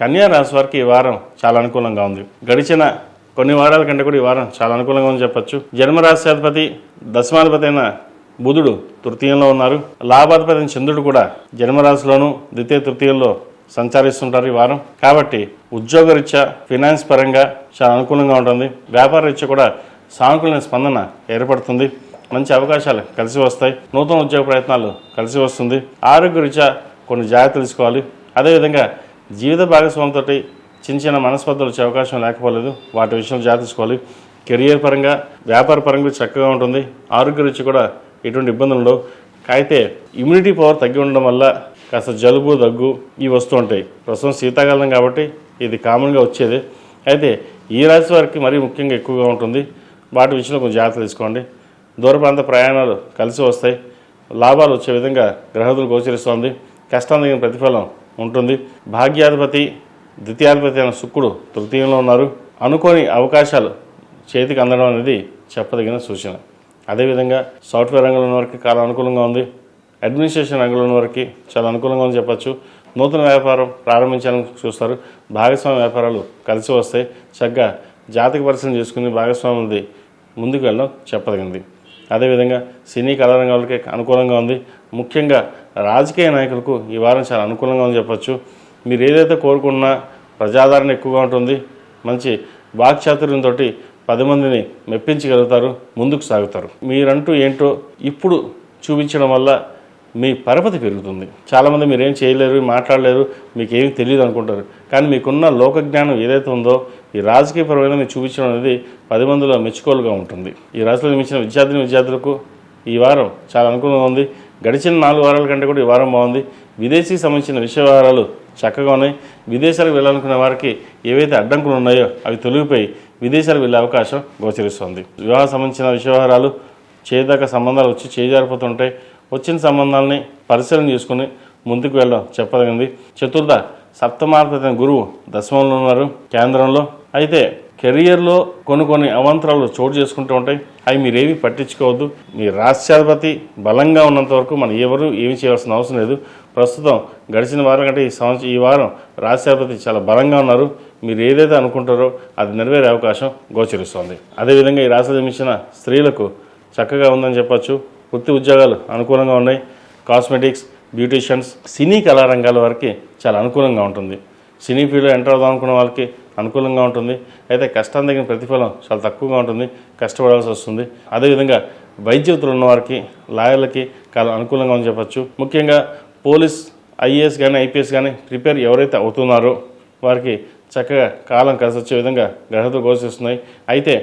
కన్యా రాశి వారికి ఈ వారం చాలా అనుకూలంగా ఉంది. గడిచిన కొన్ని వారాల కంటే కూడా ఈ వారం చాలా అనుకూలంగా ఉందని చెప్పొచ్చు. జన్మరాశ్యాధిపతి దశమాధిపతి అయిన బుధుడు తృతీయంలో ఉన్నారు. లాభాధిపతి అయిన చంద్రుడు కూడా జన్మరాశిలోను ద్వితీయ తృతీయంలో సంచరిస్తుంటారు ఈ వారం. కాబట్టి ఉద్యోగరీత్యా ఫినాన్స్ పరంగా చాలా అనుకూలంగా ఉంటుంది. వ్యాపార రీత్యా కూడా సానుకూలమైన స్పందన ఏర్పడుతుంది. మంచి అవకాశాలు కలిసి వస్తాయి. నూతన ఉద్యోగ ప్రయత్నాలు కలిసి వస్తుంది. ఆరోగ్య రీత్యా కొన్ని జాగ్రత్తలు తీసుకోవాలి. అదేవిధంగా జీవిత భాగస్వామితో చిన్న చిన్న మనస్పర్ధలు వచ్చే అవకాశం లేకపోలేదు. వాటి విషయంలో జాగ్రత్త తీసుకోవాలి. కెరియర్ పరంగా వ్యాపార పరంగా చక్కగా ఉంటుంది. ఆరోగ్య రుచి కూడా ఎటువంటి ఇబ్బందులు ఉండవు. అయితే ఇమ్యూనిటీ పవర్ తగ్గి ఉండడం వల్ల కాస్త జలుబు దగ్గు ఇవి వస్తూ ఉంటాయి. ప్రస్తుతం శీతాకాలం కాబట్టి ఇది కామన్గా వచ్చేది. అయితే ఈ రాశి వారికి మరీ ముఖ్యంగా ఎక్కువగా ఉంటుంది. వాటి విషయంలో కొంచెం జాగ్రత్త తీసుకోండి. దూర ప్రాంత ప్రయాణాలు కలిసి వస్తాయి. లాభాలు వచ్చే విధంగా గ్రహదులు గోచరిస్తోంది కష్టం తగిన ప్రతిఫలం ఉంటుంది. భాగ్యాధిపతి ద్వితీయాధిపతి అయిన శుక్రుడు తృతీయంలో ఉన్నారు. అనుకోని అవకాశాలు చేతికి అందడం అనేది చెప్పదగిన సూచన. అదేవిధంగా సాఫ్ట్వేర్ రంగంలో ఉన్న వారికి చాలా అనుకూలంగా ఉంది. అడ్మినిస్ట్రేషన్ రంగంలో ఉన్న వారికి చాలా అనుకూలంగా ఉంది చెప్పచ్చు. నూతన వ్యాపారం ప్రారంభించాలని చూస్తారు. భాగస్వామి వ్యాపారాలు కలిసి వస్తాయి. చక్కగా జాతక పరిశీలన చేసుకుని భాగస్వాములది ముందుకు వెళ్ళడం చెప్పదగింది. అదేవిధంగా సినీ కళారంగాలకే అనుకూలంగా ఉంది. ముఖ్యంగా రాజకీయ నాయకులకు ఈ వారం చాలా అనుకూలంగా ఉంది చెప్పచ్చు. మీరు ఏదైతే కోరుకున్నా ప్రజాదరణ ఎక్కువగా ఉంటుంది. మంచి వాక్చాతుర్యంతో పది మందిని మెప్పించగలుగుతారు ముందుకు సాగుతారు. మీరంటూ ఏంటో ఇప్పుడు చూపించడం వల్ల మీ పరపతి పెరుగుతుంది. చాలామంది మీరేం చేయలేరు మాట్లాడలేరు మీకు ఏమి తెలియదు అనుకుంటారు. కానీ మీకున్న లోక జ్ఞానం ఏదైతే ఉందో ఈ రాజకీయపరమైన మీరు చూపించడం అనేది పది మందిలో మెచ్చుకోలుగా ఉంటుంది. ఈ రాశిలో మించిన విద్యార్థిని విద్యార్థులకు ఈ వారం చాలా అనుకూలంగా ఉంది. గడిచిన నాలుగు వారాల కంటే కూడా ఈ వారం బాగుంది. విదేశీకి సంబంధించిన విషయవారాలు చక్కగా ఉన్నాయి. విదేశాలకు వెళ్ళాలనుకునే వారికి ఏవైతే అడ్డంకులు ఉన్నాయో అవి తొలగిపోయి విదేశాలకు వెళ్ళే అవకాశం గోచరిస్తుంది. వివాహ సంబంధించిన విషయవారాలు చేదాకా చేయదాకా సంబంధాలు వచ్చి చేజారిపోతుంటాయి. వచ్చిన సంబంధాలని పరిశీలన చేసుకుని ముందుకు వెళ్ళడం చెప్పదగింది. చతుర్థ సప్తమార్పత గురువు దశమంలో ఉన్నారు కేంద్రంలో. అయితే కెరియర్లో కొన్ని కొన్ని అవంతరాలు చోటు చేసుకుంటూ ఉంటాయి. అవి మీరేవి పట్టించుకోవద్దు. మీ రాష్ట్రాధిపతి బలంగా ఉన్నంత వరకు మనం ఎవరు ఏమి చేయాల్సిన అవసరం లేదు. ప్రస్తుతం గడిచిన వారం కంటే ఈ సంవత్సరం ఈ వారం రాష్ట్రాధిపతి చాలా బలంగా ఉన్నారు. మీరు ఏదైతే అనుకుంటారో అది నెరవేరే అవకాశం గోచరిస్తోంది. అదేవిధంగా ఈ రాష్ట్ర జన్మించిన స్త్రీలకు చక్కగా ఉందని చెప్పచ్చు. వృత్తి ఉద్యోగాలు అనుకూలంగా ఉన్నాయి. కాస్మెటిక్స్ బ్యూటీషియన్స్ సినీ కళారంగాల వారికి చాలా అనుకూలంగా ఉంటుంది. సినీ ఫీల్డ్లో ఎంటర్ అవుదాం అనుకున్న వాళ్ళకి అనుకూలంగా ఉంటుంది. అయితే కష్టం తగిన ప్రతిఫలం చాలా తక్కువగా ఉంటుంది. కష్టపడాల్సి వస్తుంది. అదేవిధంగా వైద్య వృత్తులు ఉన్నవారికి లాయర్లకి చాలా అనుకూలంగా ఉందని చెప్పచ్చు. ముఖ్యంగా పోలీస్ ఐఏఎస్ కానీ ఐపీఎస్ కానీ ప్రిపేర్ ఎవరైతే అవుతున్నారో వారికి చక్కగా కాలం కలిసి వచ్చే విధంగా గ్రహతులు గోచరిస్తున్నాయి. అయితే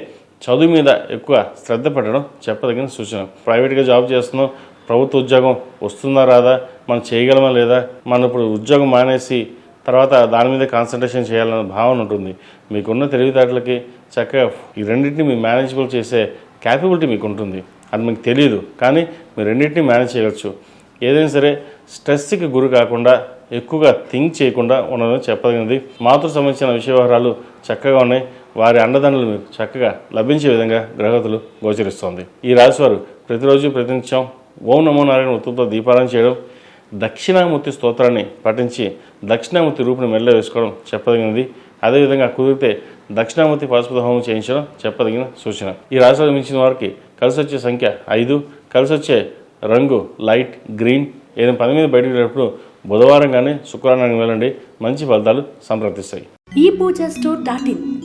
చదువు మీద ఎక్కువ శ్రద్ధ పెట్టడం చెప్పదగిన సూచన. ప్రైవేట్గా జాబ్ చేస్తున్నాం. ప్రభుత్వ ఉద్యోగం వస్తుందా రాదా? మనం చేయగలమా లేదా? మనం ఇప్పుడు ఉద్యోగం మానేసి తర్వాత దాని మీద కాన్సన్ట్రేషన్ చేయాలన్న భావన ఉంటుంది. మీకున్న తెలివితేటలకి చక్కగా ఈ రెండింటిని మీ మేనేజబుల్ చేసే క్యాపబిలిటీ మీకు ఉంటుంది. అది మీకు తెలియదు కానీ మీరు రెండింటిని మేనేజ్ చేయవచ్చు. ఏదైనా సరే స్ట్రెస్కి గురి కాకుండా ఎక్కువగా థింక్ చేయకుండా ఉండడం చెప్పదగినది. మాతృ సంబంధించిన విషయ వ్యవహారాలు చక్కగా ఉన్నాయి. వారి అండదండలు మీకు చక్కగా లభించే విధంగా గ్రహతులు గోచరిస్తోంది. ఈ రాశివారు ప్రతిరోజు ప్రతినిత్యం ఓం నమో నారాయణ ఉత్తుతో దీపారాయణ చేయడం దక్షిణామూర్తి స్తోత్రాన్ని పఠించి దక్షిణామూర్తి రూపుని మెల్ల వేసుకోవడం చెప్పదగినది. అదేవిధంగా కుదిరితే దక్షిణామూర్తి పాశుపత హోమం చేయించడం చెప్పదగిన సూచన. ఈ రాశిలో మించిన వారికి కలిసి వచ్చే సంఖ్య ఐదు. కలిసి వచ్చే రంగు లైట్ గ్రీన్. ఏదైనా పని మీద బయటకు వెళ్ళినప్పుడు బుధవారం కానీ శుక్రవారం కానీ వెళ్ళండి. మంచి ఫలితాలు సంప్రదిస్తాయి. ఈ పూజ స్టోర్ డాట్ ఇన్.